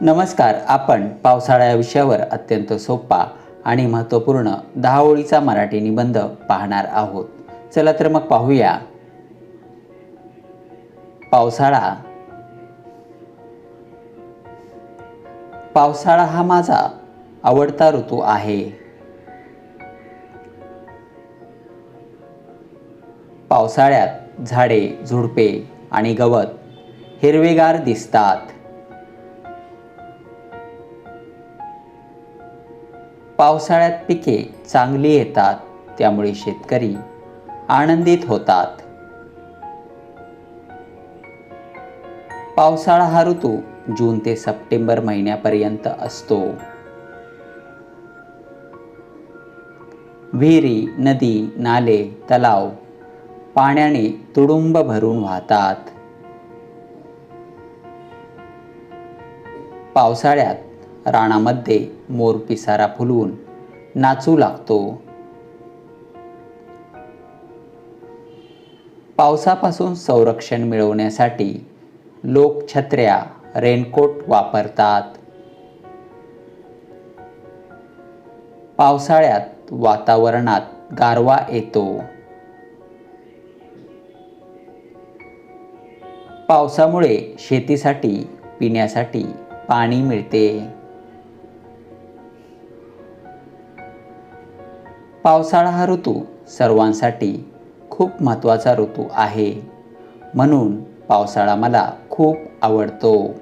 नमस्कार आपण पावसाळा या विषयावर अत्यंत सोपा आणि महत्त्वपूर्ण दहा ओळीचा मराठी निबंध पाहणार आहोत. चला तर मग पाहूया. पावसाळा. पावसाळा हा माझा आवडता ऋतू आहे. पावसाळ्यात झाडे झुडपे आणि गवत हिरवेगार दिसतात. पावसाळ्यात पिके चांगली येतात त्यामुळे शेतकरी आनंदित होतात. पावसाळा हा ऋतू जून ते सप्टेंबर महिन्यापर्यंत असतो. विहिरी नदी नाले तलाव पाण्याने तुडुंब भरून वाहतात. पावसाळ्यात रानामध्ये मोर पिसारा फुलवून नाचू लागतो. पावसापासून संरक्षण मिळवण्यासाठी लोक छत्र्या रेनकोट वापरतात. पावसाळ्यात वातावरणात गारवा येतो. पावसामुळे शेतीसाठी पिण्यासाठी पाणी मिळते. पावसाळा हा ऋतू सर्वांसाठी खूप महत्त्वाचा ऋतू आहे. म्हणून पावसाळा मला खूप आवडतो.